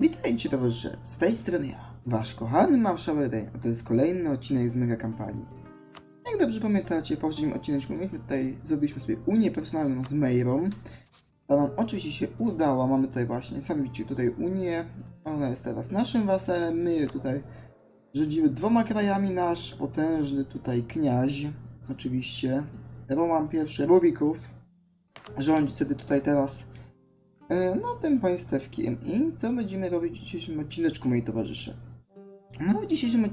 Witajcie towarzysze, z tej strony ja, wasz kochany marszał Redej, a to jest kolejny odcinek z mega kampanii. Jak dobrze pamiętacie, w poprzednim odcineczku mieliśmy tutaj, zrobiliśmy sobie unię personalną z Meirą. Ta nam oczywiście się udała, mamy tutaj właśnie, sami widzicie tutaj unię, ona jest teraz naszym wasalem, my tutaj rządzimy dwoma krajami, nasz potężny tutaj kniaź, oczywiście, Roman I Rubików, rządzi sobie tutaj teraz No, tym państewkiem. I co będziemy robić w dzisiejszym odcineczku, moi towarzysze? No, w dzisiejszym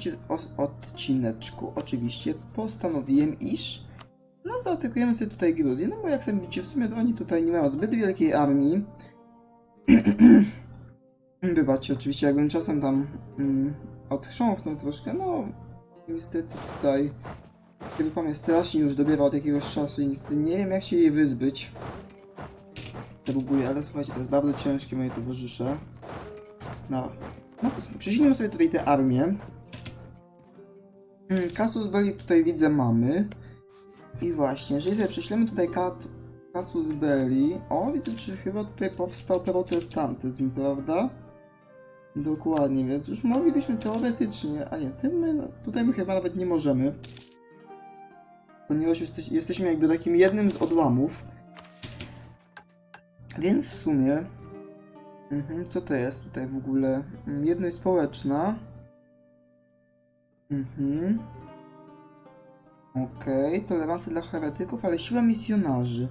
odcineczku oczywiście postanowiłem, iż no, zaatakujemy sobie tutaj Grudię, no bo jak sami widzicie, w sumie oni tutaj nie mają zbyt wielkiej armii. Wybaczcie, oczywiście, jakbym czasem tam mm, odchrząknął troszkę, no niestety tutaj chyba mnie strasznie już dobiera od jakiegoś czasu i niestety nie wiem jak się jej wyzbyć próbuję, ale słuchajcie, to jest bardzo ciężkie, moje towarzysze. No, no prześlijmy sobie tutaj tę armię. Mm, Casus Belli tutaj widzę mamy. I właśnie, jeżeli sobie prześlemy tutaj kat Casus Belli... O, widzę, czy chyba tutaj powstał protestantyzm, prawda? Dokładnie, więc już moglibyśmy teoretycznie, a nie, tym my, no, tutaj my chyba nawet nie możemy. Ponieważ jesteś, jesteśmy jakby takim jednym z odłamów. Więc w sumie. Mhm, co to jest tutaj w ogóle? Mm, Jedność społeczna. Mhm. Okej, tolerancja dla heretyków, ale siła misjonarzy.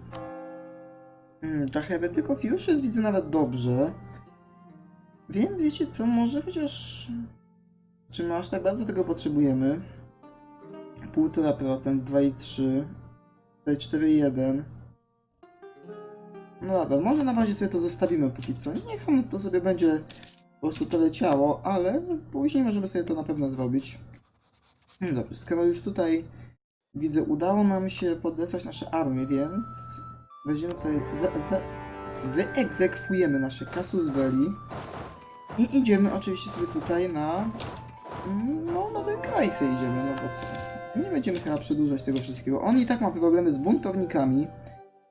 Mm, dla heretyków już jest widzę nawet dobrze. Więc wiecie co, może chociaż... Czy aż tak bardzo tego potrzebujemy? 1,5%, 2,3, tutaj 4,1. No dobra, może na razie sobie to zostawimy póki co. Niech on to sobie będzie po prostu to leciało, ale później możemy sobie to na pewno zrobić. No dobrze, skoro już tutaj widzę, udało nam się podesłać nasze armie, więc weźmiemy tutaj, za, za, wyegzekwujemy nasze Casus Belli i idziemy oczywiście sobie tutaj na, no na ten kraj sobie idziemy, no bo co, nie będziemy chyba przedłużać tego wszystkiego. On i tak ma problemy z buntownikami,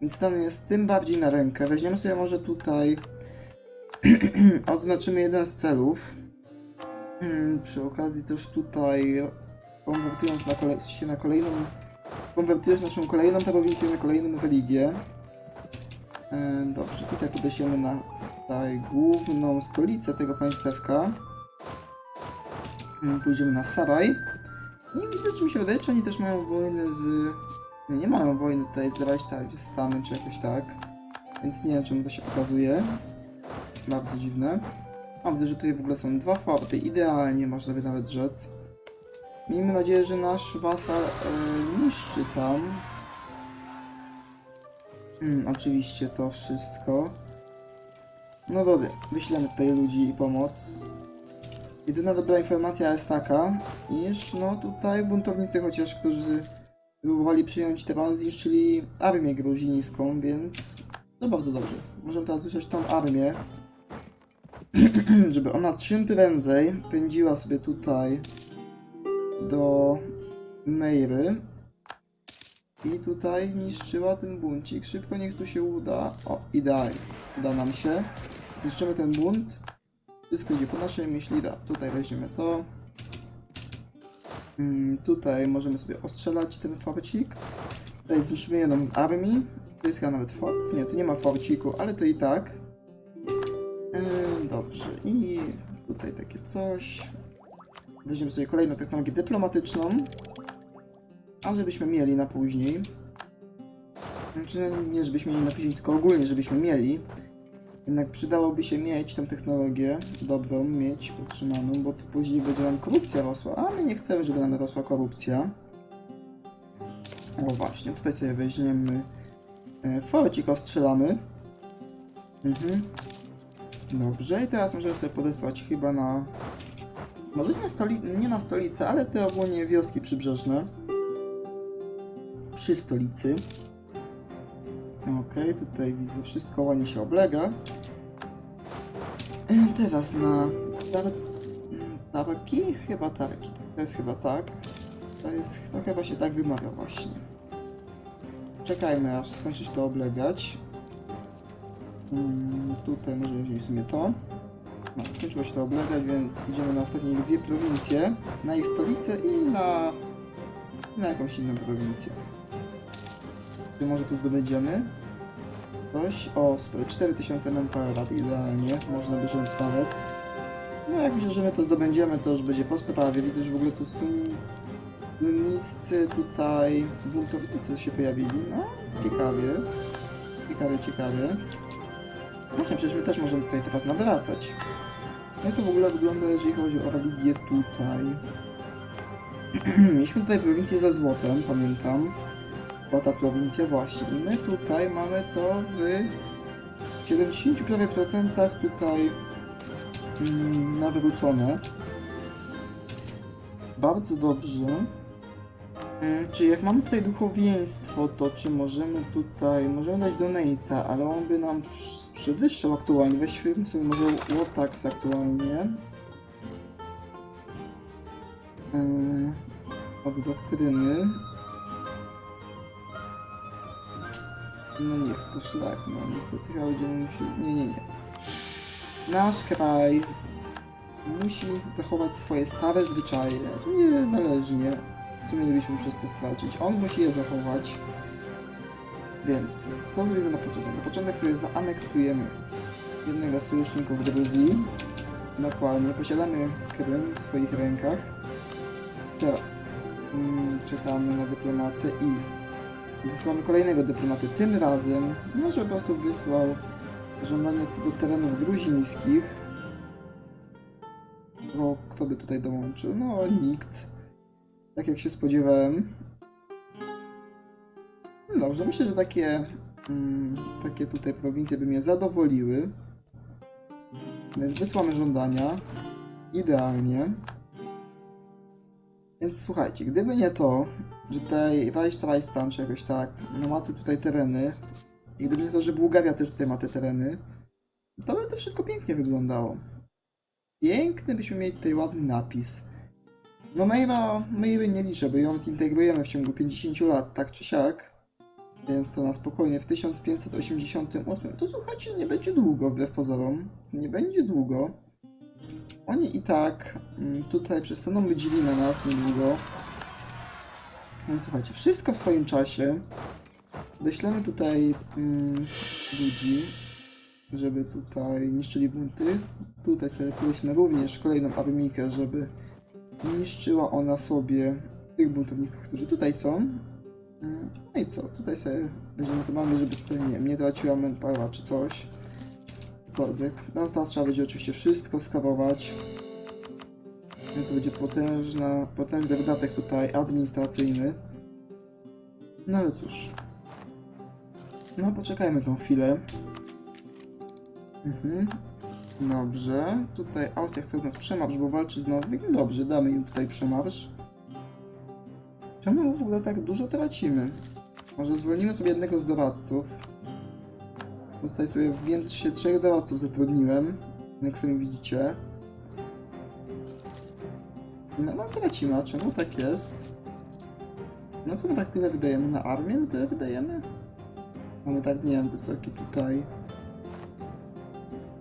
więc ten jest tym bardziej na rękę. Weźmiemy sobie może tutaj. Odznaczymy jeden z celów. Mm, Przy okazji też tutaj konwertując na się na kolejną. Konwertując naszą kolejną prowincję na kolejną religię. E, Dobrze, tutaj podejdziemy na tutaj główną stolicę tego państewka. Mm, Pójdziemy na Saraj. I widzę, czy mi się wydaje, czy oni też mają wojny z nie, mają wojny tutaj z Reichstanem czy jakoś tak. Więc nie wiem czemu to się pokazuje. Bardzo dziwne. A widzę, że tutaj w ogóle są dwa forty. Idealnie można by nawet rzec. Miejmy nadzieję, że nasz wasal e, niszczy tam. Hmm, oczywiście to wszystko. No dobra, wyślemy tutaj ludzi i pomoc. Jedyna dobra informacja jest taka, iż no tutaj buntownicy chociaż, którzy próbowali przyjąć teren, zniszczyli armię gruzińską, więc no bardzo dobrze. Możemy teraz wysłać tą armię, żeby ona czym prędzej pędziła sobie tutaj do Meiry i tutaj niszczyła ten buncik. Szybko niech tu się uda. O, idealnie. Uda nam się. Zniszczymy ten bunt. Wszystko idzie po naszej myśli. Da, tutaj weźmiemy to. Mm, tutaj możemy sobie ostrzelać ten forcik. Tutaj zniszczymy jedną z armii. To jest chyba nawet fort. Nie, tu nie ma forciku, ale to i tak. Dobrze. I tutaj takie coś. Weźmiemy sobie kolejną technologię dyplomatyczną. A żebyśmy mieli na później. Znaczy, no, nie żebyśmy mieli na później, tylko ogólnie, żebyśmy mieli. Jednak przydałoby się mieć tą technologię dobrą, mieć utrzymaną, bo to później będzie nam korupcja rosła, a my nie chcemy, żeby nam rosła korupcja. O właśnie, tutaj sobie weźmiemy e, forcik, ostrzelamy. Mhm. Dobrze, i teraz możemy sobie podesłać chyba na... Może nie, stoli... nie na stolicę, ale te ogólnie wioski przybrzeżne. Przy stolicy. Okej, tutaj widzę wszystko ładnie się oblega. Teraz na tar tarki? Chyba tarki. To jest chyba tak. To jest, to chyba się tak wymawia właśnie. Czekajmy aż skończyć to oblegać. Mm, tutaj możemy wziąć sobie to. No, skończyło się to oblegać, więc idziemy na ostatnie dwie prowincje. Na ich stolicę i na, na jakąś inną prowincję. Czy może tu zdobędziemy? Coś? O, super, 4000 manpower, idealnie. Można by rzec nawet. No jak myślę, że my to zdobędziemy, to już będzie po sprawie. Widzę, że w ogóle tu są niscy tutaj buntownicy się pojawili. No, ciekawie. Ciekawie, ciekawie. Właśnie, przecież my też możemy tutaj teraz nawracać. Jak to w ogóle wygląda, jeżeli chodzi o religię tutaj? Mieliśmy tutaj prowincję ze złotem, pamiętam. Ta prowincja właśnie. I my tutaj mamy to w 70 prawie procentach tutaj mm, nawrócone. Bardzo dobrze. Mm, Czy jak mamy tutaj duchowieństwo, to czy możemy tutaj, możemy dać donate'a, ale on by nam przewyższał aktualnie. Weźmy sobie może Wotax aktualnie. Yy, od doktryny. No niech to szlak, no niestety chyba będziemy musieli... Nie, nie, nie. Nasz kraj musi zachować swoje stare zwyczaje, niezależnie co mielibyśmy przez to stracić. On musi je zachować. Więc co zrobimy na początek? Na początek sobie zaanektujemy jednego z sojuszników Gruzji. Dokładnie, posiadamy Krym w swoich rękach. Teraz mm, czekamy na dyplomatę i wysyłamy kolejnego dyplomaty. Tym razem, no, żeby po prostu wysłał żądanie co do terenów gruzińskich. Bo kto by tutaj dołączył? No, nikt. Tak jak się spodziewałem. No dobrze, myślę, że takie, mm, takie tutaj prowincje by mnie zadowoliły. Więc wysłamy żądania. Idealnie. Więc słuchajcie, gdyby nie to, że tutaj Reichstan czy jakoś tak, no ma tutaj tereny, i gdyby nie to, że Bułgaria też tutaj ma te tereny, to by to wszystko pięknie wyglądało. Piękny byśmy mieli tutaj ładny napis. No Maila, Maila nie liczę, bo ją zintegrujemy w ciągu 50 lat, tak czy siak. Więc to na spokojnie w 1588. To słuchajcie, nie będzie długo, wbrew pozorom. Nie będzie długo. Oni i tak mm, tutaj przestaną być na nas niedługo. Więc słuchajcie, wszystko w swoim czasie. Doślemy tutaj mm, ludzi, żeby tutaj niszczyli bunty. Tutaj sobie powiedzmy również kolejną armikę, żeby niszczyła ona sobie tych buntowników, którzy tutaj są. Mm, No i co? Tutaj sobie będziemy to mamy, żeby tutaj nie, nie traciła manpower czy coś. Cokolwiek. No teraz trzeba będzie oczywiście wszystko skawować. To będzie potężna, potężny wydatek tutaj administracyjny. No ale cóż. No poczekajmy tą chwilę. Mhm. Dobrze. Tutaj Austria chce od nas przemarsz, bo walczy z Norwegią. Dobrze, damy im tutaj przemarsz. Czemu w ogóle tak dużo tracimy? Może zwolnimy sobie jednego z doradców. Tutaj sobie w międzyczasie trzech doradców zatrudniłem. Jak sami widzicie. I nadal tracimy, a czemu tak jest? No co my tak tyle wydajemy na armię? My tyle wydajemy? Mamy tak, nie wiem, wysoki tutaj.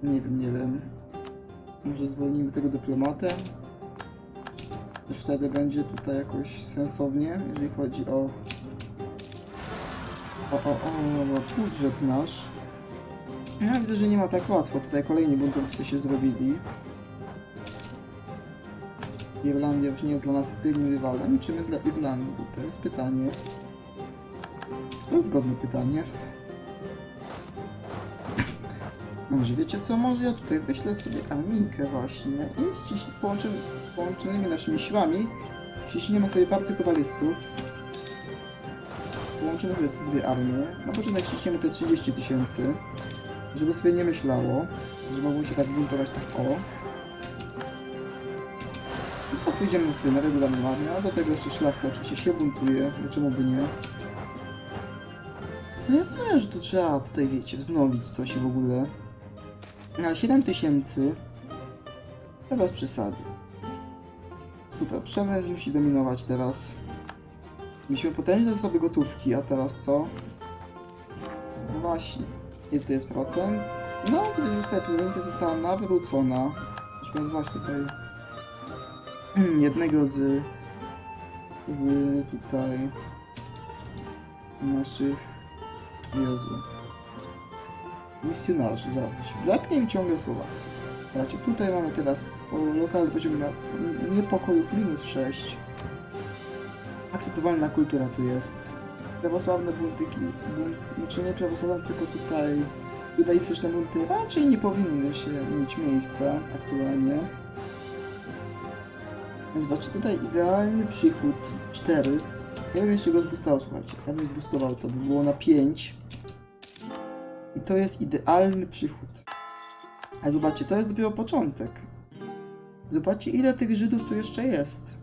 Nie wiem, nie wiem. Może zwolnimy tego dyplomatę? Też wtedy będzie tutaj jakoś sensownie, jeżeli chodzi o... O, o, o, budżet nasz. Ja widzę, że nie ma tak łatwo. Tutaj kolejni buntownicy się zrobili. Irlandia już nie jest dla nas pewnym rywalem. Czy my dla Irlandii? To jest pytanie. To jest zgodne pytanie. Dobrze, wiecie co? Może ja tutaj wyślę sobie Amikę właśnie i połączymy z połączonymi naszymi siłami. Ściśniemy sobie partię kowalistów. Połączymy sobie te dwie armie. Na początek ściśniemy te 30 tysięcy, żeby sobie nie myślało, że mogą się tak buntować tak o. I teraz pójdziemy sobie na regularną armię, a do tego jeszcze szlachta oczywiście się buntuje, no czemu by nie. No ja powiem, że to trzeba tutaj, wiecie, wznowić coś w ogóle. No ale 7 tysięcy to bez przesady. Super, przemysł musi dominować teraz. Mieliśmy potężne zasoby gotówki, a teraz co? No właśnie. Jest procent. No, widzę, że tutaj prowincja została nawrócona. Musimy nazwać tutaj jednego z z tutaj naszych Jezu misjonarzy, zobacz. Braknie im ciągle słowa. Zobaczcie, tutaj mamy teraz lokalny poziom niepokojów minus 6. Akceptowalna kultura tu jest. Prawosławne bunty, bunt, znaczy nie prawosławne, tylko tutaj judaistyczne bunty raczej nie powinny się mieć miejsca aktualnie. Więc zobaczcie, tutaj idealny przychód 4. Ja bym jeszcze go zboostował, słuchajcie. Ja bym zboostował to, by było na 5. I to jest idealny przychód. Ale zobaczcie, to jest dopiero początek. Zobaczcie, ile tych Żydów tu jeszcze jest.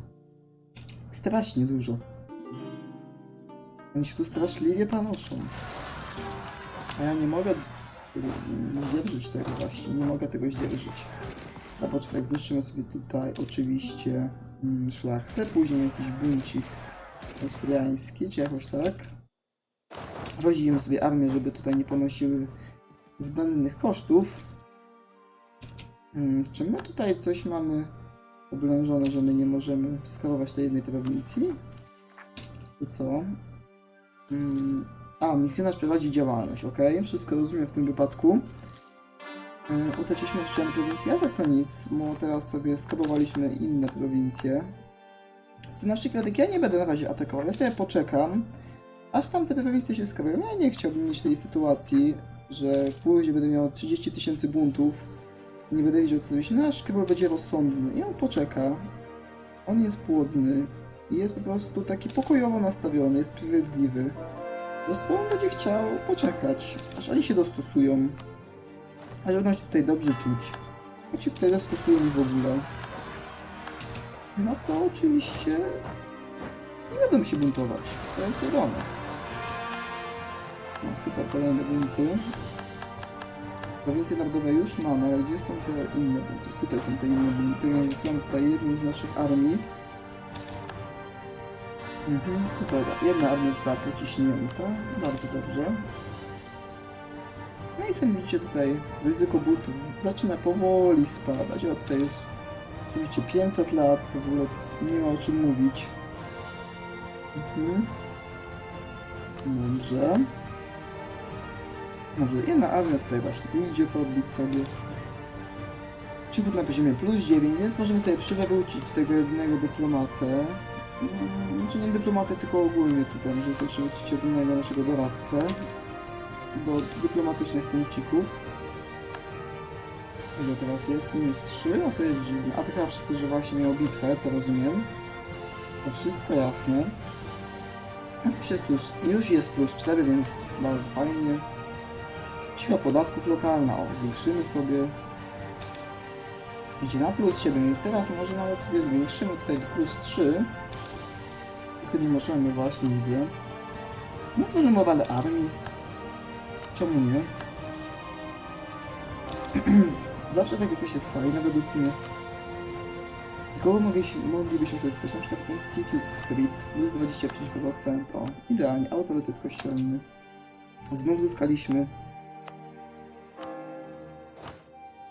Strasznie dużo. Oni się tu straszliwie panoszą. A ja nie mogę zdzierżyć tego właśnie, nie mogę tego zdzierżyć. Na początek zniszczymy sobie tutaj oczywiście mm, szlachtę, później jakiś buncik austriański, czy jakoś tak. Wozimy sobie armię, żeby tutaj nie ponosiły zbędnych kosztów. Mm, Czy my tutaj coś mamy oblężone, że my nie możemy skałować tej jednej prowincji? To co? Mm, A, misjonarz prowadzi działalność, ok? Wszystko rozumiem w tym wypadku. Yy, Utraciliśmy jeszcze prowincję, ale to nic, bo teraz sobie skabowaliśmy inne prowincje. Co na przykład, ja nie będę na razie atakował, ja sobie poczekam, aż tamte prowincje się skabują. Ja nie chciałbym mieć tej sytuacji, że pójdzie będę miał 30 tysięcy buntów, nie będę wiedział co zrobić, no aż Król będzie rozsądny i on poczeka. On jest płodny i jest po prostu taki pokojowo nastawiony, jest sprawiedliwy. Po prostu on będzie chciał poczekać, aż oni się dostosują. A że będą się tutaj dobrze czuć. Jak się tutaj dostosują w ogóle. No to oczywiście nie będą się buntować. To jest wiadomo. No super, kolejne bunty. Prowincje narodowe już mamy, ale gdzie są te inne bunty? Tutaj są te inne bunty, są tutaj jedną z naszych armii. Mhm, tutaj tak, jedna armia została pociśnięta. Bardzo dobrze. No i sami widzicie tutaj ryzyko buntów zaczyna powoli spadać. O, tutaj jest oczywiście 500 lat, to w ogóle nie ma o czym mówić. Mhm. Dobrze. Dobrze, jedna armia tutaj właśnie idzie podbić sobie. Przywód na poziomie plus 9, więc możemy sobie przywrócić tego jednego dyplomatę. Znaczy nie dyplomatę, tylko ogólnie tutaj. Możemy sobie przywrócić jednego naszego doradcę do dyplomatycznych punkcików. Ile teraz jest? Minus 3, a to jest dziwne. A to chyba przez że właśnie miał bitwę, to rozumiem. To wszystko jasne. Plus, już jest plus 4, więc bardzo fajnie. Siła podatków lokalna, o, zwiększymy sobie. Idzie na plus 7, więc teraz może nawet sobie zwiększymy tutaj plus 3. Nie możemy, właśnie widzę. No złożymy obalę armii. Czemu nie? Zawsze takie coś jest fajne według mnie. Tylko moglibyśmy, sobie dodać na przykład Institute Script plus 25%. O, idealnie, autorytet kościelny. Znów zyskaliśmy.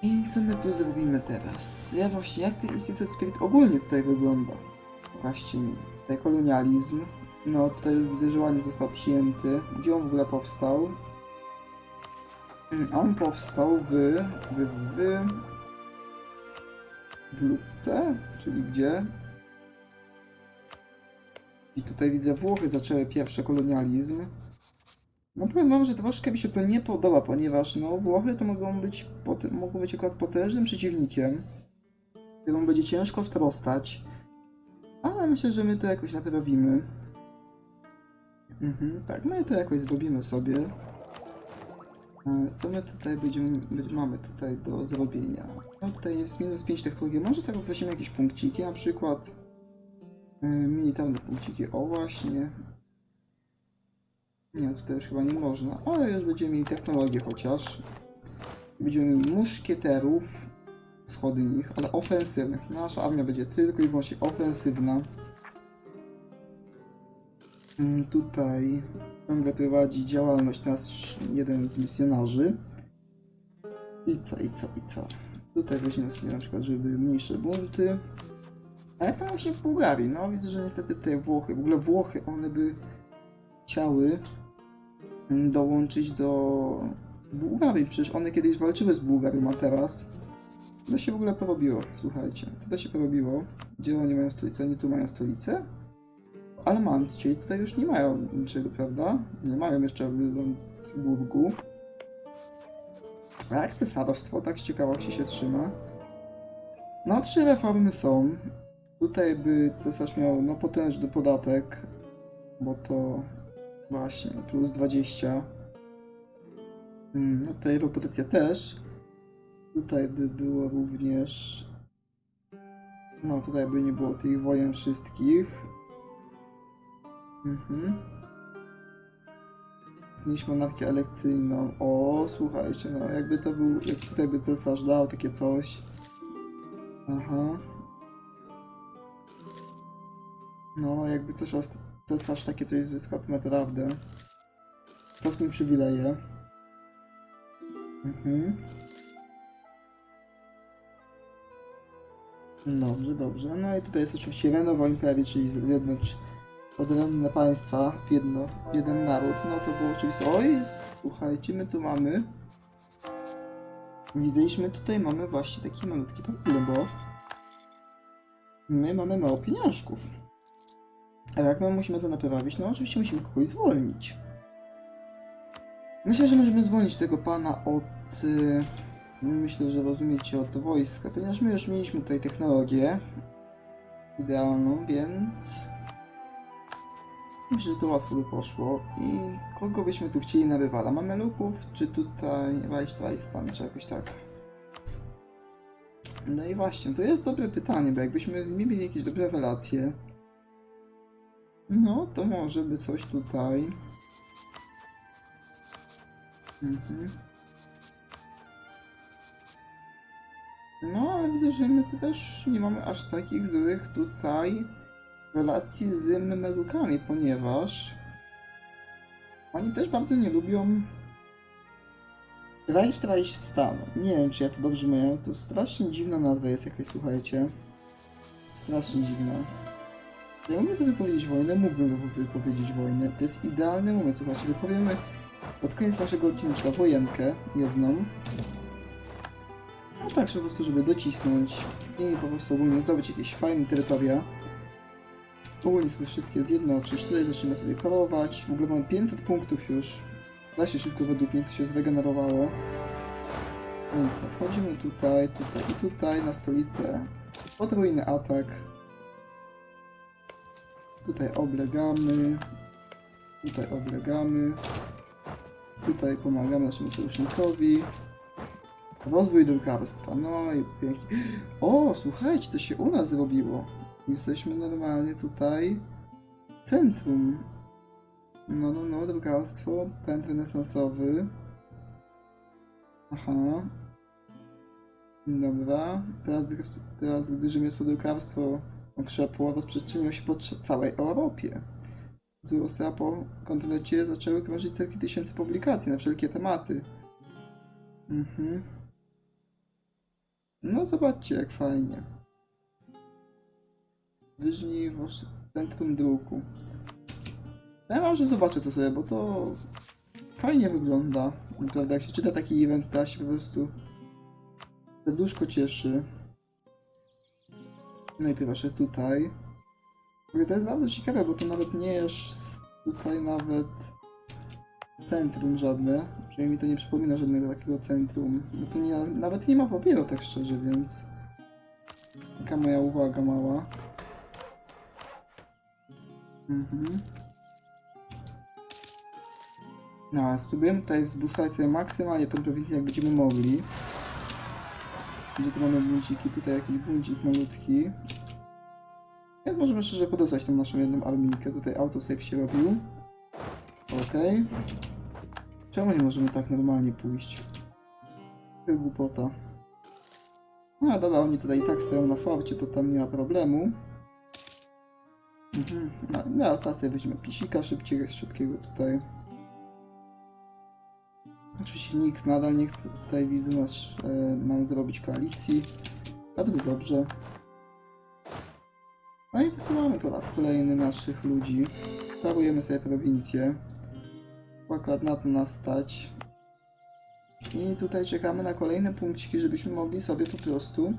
I co my tu zrobimy teraz? Ja właśnie, jak ten Institute Spirit ogólnie tutaj wygląda? Właśnie mi. Kolonializm. No, tutaj już widzę, że ładnie został przyjęty. Gdzie on w ogóle powstał? Mm, On powstał w... w... w... w Ludce? Czyli gdzie? I tutaj widzę Włochy zaczęły pierwszy kolonializm. No powiem wam, że troszkę mi się to nie podoba, ponieważ no Włochy to mogą być, mogą być akurat potężnym przeciwnikiem, któremu będzie ciężko sprostać, ale myślę, że my to jakoś naprawimy. Mhm, tak, my to jakoś zrobimy sobie. E, Co my tutaj będziemy, mamy tutaj do zrobienia? No tutaj jest minus 5 technologii, może sobie poprosimy jakieś punkciki, na przykład e, militarne punkciki, o właśnie, nie, tutaj już chyba nie można, ale już będziemy mieli technologię chociaż. Będziemy mieli muszkieterów wschodnich, ale ofensywnych. Nasza armia będzie tylko i wyłącznie ofensywna. Mm, Tutaj ciągle prowadzi działalność nasz jeden z misjonarzy. I co, i co, i co? Tutaj weźmiemy na przykład, żeby były mniejsze bunty. A jak tam właśnie w Bułgarii? No widzę, że niestety tutaj Włochy, w ogóle Włochy, one by chciały mm, dołączyć do Bułgarii. Przecież one kiedyś walczyły z Bułgarią, a teraz to się w ogóle porobiło? Słuchajcie, co to się porobiło? Gdzie oni mają stolicę? Oni tu mają stolicę? Almanc, czyli tutaj już nie mają niczego, prawda? Nie mają jeszcze w Lundsburgu. A jak cesarstwo, tak z ciekawości się trzyma. No, trzy reformy są. Tutaj by cesarz miał no, potężny podatek, bo to właśnie plus 20. Mm, no tutaj reputacja też. Tutaj by było również. No, tutaj by nie było tych wojen wszystkich. Mhm. Znieść monarchię elekcyjną. O, słuchajcie, no jakby to był, jak tutaj by cesarz dał takie coś. Aha. No, jakby cesarz, cesarz takie coś zyskał, to naprawdę. Cofnij przywileje. Mhm. Dobrze, dobrze. No i tutaj jest oczywiście Renowo Imperii, czyli zjednocz odrębne państwa w, jedno, w jeden naród. No to było oczywiście... Oj, słuchajcie, my tu mamy... Widzieliśmy, tutaj mamy właśnie taki malutki problem, bo... My mamy mało pieniążków. A jak my musimy to naprawić? No oczywiście musimy kogoś zwolnić. Myślę, że możemy zwolnić tego pana od... y, Myślę, że rozumiecie od wojska, ponieważ my już mieliśmy tutaj technologię idealną, więc myślę, że to łatwo by poszło. I kogo byśmy tu chcieli na rywala? Mamy luków, czy tutaj Reichsweistan, czy jakoś tak? No i właśnie, to jest dobre pytanie, bo jakbyśmy z nimi mieli jakieś dobre relacje, no to może by coś tutaj. Mhm. Ale widzę, że my też nie mamy aż takich złych tutaj relacji z Memelukami, ponieważ oni też bardzo nie lubią Reichsweistan. Nie wiem, czy ja to dobrze mówię, to strasznie dziwna nazwa jest jakaś, słuchajcie. Strasznie dziwna. Ja umiem to wypowiedzieć wojnę, mógłbym wypo- wypowiedzieć wojnę. To jest idealny moment, słuchajcie, wypowiemy pod koniec naszego odcinka wojenkę jedną. Tak, po prostu, żeby docisnąć i po prostu ogólnie zdobyć jakieś fajne terytoria. Ogólnie sobie wszystkie zjednoczyć. Tutaj zaczniemy sobie parować. W ogóle mamy 500 punktów już. Da się szybko według mnie to się zregenerowało. Więc wchodzimy tutaj, tutaj i tutaj na stolicę. Podwójny atak. Tutaj oblegamy. Tutaj oblegamy. Tutaj pomagamy naszemu sojusznikowi. Rozwój drukarstwa, no i pięknie. O, słuchajcie, to się u nas zrobiło. Jesteśmy normalnie tutaj. Centrum. No, no, no, drukarstwo, pęd renesansowy. Aha. Dobra. Teraz, teraz gdy rzemiosło drukarstwo okrzepło, rozprzestrzeniło się po całej Europie. Z USA po kontynencie zaczęły krążyć setki tysięcy publikacji na wszelkie tematy. Mhm. No zobaczcie jak fajnie. Wyżnij wasz centrum druku. Ja może zobaczę to sobie, bo to fajnie wygląda. Naprawdę jak się czyta taki event, to się po prostu serduszko cieszy. No i tutaj. W to jest bardzo ciekawe, bo to nawet nie jest tutaj nawet centrum żadne. Przynajmniej mi to nie przypomina żadnego takiego centrum. No to nie, nawet nie ma papieru tak szczerze, więc... Taka moja uwaga mała. Mhm. No, spróbujemy tutaj zbustować sobie maksymalnie ten prowintę jak będziemy mogli. Gdzie tu mamy bunciki? Tutaj jakiś buncik malutki. Więc możemy szczerze podostać tą naszą jedną armijkę. Tutaj autosave się robił. Okej. Czemu nie możemy tak normalnie pójść? To głupota. No dobra, oni tutaj i tak stoją na forcie, to tam nie ma problemu. Mhm. No, no teraz sobie weźmiemy pisika szybciego, szybkiego tutaj. Oczywiście nikt nadal nie chce tutaj widzę nasz, e, nam zrobić koalicji. Bardzo dobrze. No i wysyłamy po raz kolejny naszych ludzi. Sprawujemy sobie prowincję. Akurat na to nas stać. I tutaj czekamy na kolejne punkciki, żebyśmy mogli sobie po prostu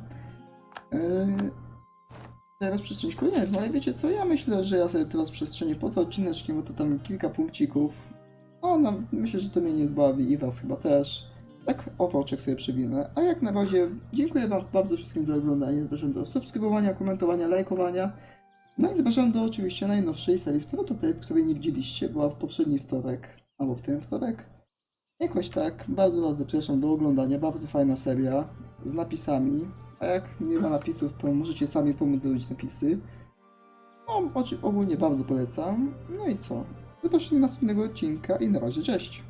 yy, rozprzestrzenić kolonializm. Ale wiecie co, ja myślę, że ja sobie to rozprzestrzenię poza odcineczkiem, bo to tam kilka punkcików. O, no, myślę, że to mnie nie zbawi i was chyba też. Tak owoczek sobie przewinę. A jak na razie dziękuję wam bardzo wszystkim za oglądanie. Zapraszam do subskrybowania, komentowania, lajkowania. No i zapraszam do oczywiście najnowszej serii z prototyp, której nie widzieliście. Była w poprzedni wtorek, albo w ten wtorek. Jakoś tak. Bardzo was zapraszam do oglądania. Bardzo fajna seria z napisami. A jak nie ma napisów, to możecie sami pomóc zrobić napisy. No, ogólnie bardzo polecam. No i co? Do następnego odcinka i na razie cześć.